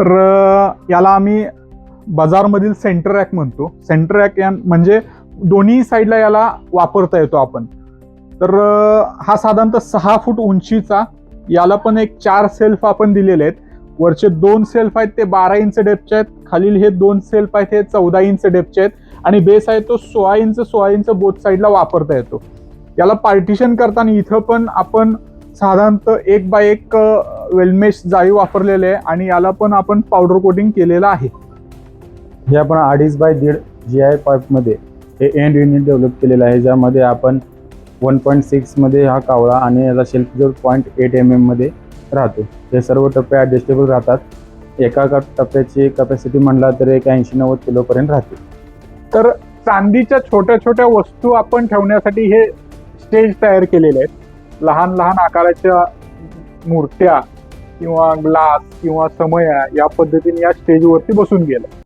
तर याला आम्ही बाजारमधील सेंटर रॅक म्हणतो. सेंटर रॅक या म्हणजे दोन्ही साईडला याला वापरता येतो आपण. तर हा साधारणतः सहा फूट उंचीचा याला पण एक चार सेल्फ आपण दिलेले आहेत. वरचे दोन सेल्फ आहेत ते बारा इंच डेपचे आहेत. खालील हे दोन सेल्फ आहेत हे चौदा इंच डेपचे आहेत. आणि बेस आहे तो सोळा इंच सोळा इंच बोथ साईडला वापरता येतो. याला पार्टिशन करताना इथं पण आपण साधारणतः एक बाय एक वेलमेश जाळी वापरलेले आहे आणि याला पण आपण पावडर कोटिंग केलेलं आहे. हे आपण अडीच बाय दीड जी आय पाईपमध्ये हे एंड युनिट डेव्हलप केलेलं आहे ज्यामध्ये आपण वन पॉईंट सिक्समध्ये हा कावळा आणि याचा शेल्फ जोड पॉईंट एट एम एममध्ये राहतो. हे सर्व टप्पे ॲडजस्टेबल राहतात. एका का टप्प्याची कॅपॅसिटी म्हणला तर एक ऐंशी नव्वद किलोपर्यंत राहते. तर चांदीच्या छोट्या छोट्या वस्तू आपण ठेवण्यासाठी हे स्टेज तयार केलेले आहेत. लहान लहान आकाराच्या मूर्त्या किंवा ग्लास किंवा समया या पद्धतीने या स्टेजवरती बसून गेलं.